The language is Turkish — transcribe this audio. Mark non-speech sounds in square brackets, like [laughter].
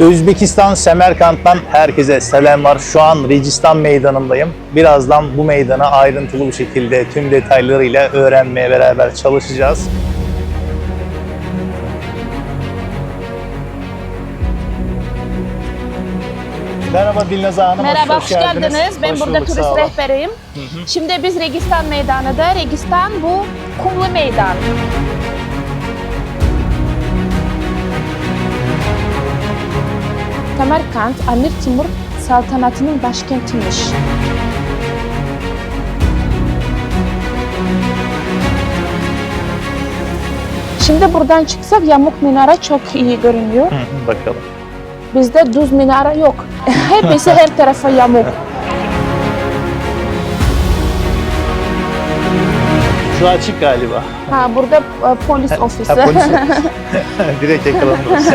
Özbekistan Semerkant'tan herkese selamlar. Şu an Recistan Meydanı'ndayım. Birazdan bu meydana ayrıntılı bir şekilde tüm detaylarıyla öğrenmeye beraber çalışacağız. Merhaba Dilnaza Hanım. Merhaba, hoş geldiniz. Ben Hoş burada bulduk, turist rehberiyim. Şimdi biz Registan Meydanı'da. Registan bu kumlu meydan. Semerkant, Amir Timur saltanatının başkentiymiş. Şimdi buradan çıksak yamuk minare çok iyi görünüyor. Hı Bakalım. Bizde düz minare yok. [laughs] Hepsi her tarafa yamuk. Şu açık galiba. Ha burada e, polis ofisi. Ha, polis. [laughs] [laughs] Direkt yakalanırız.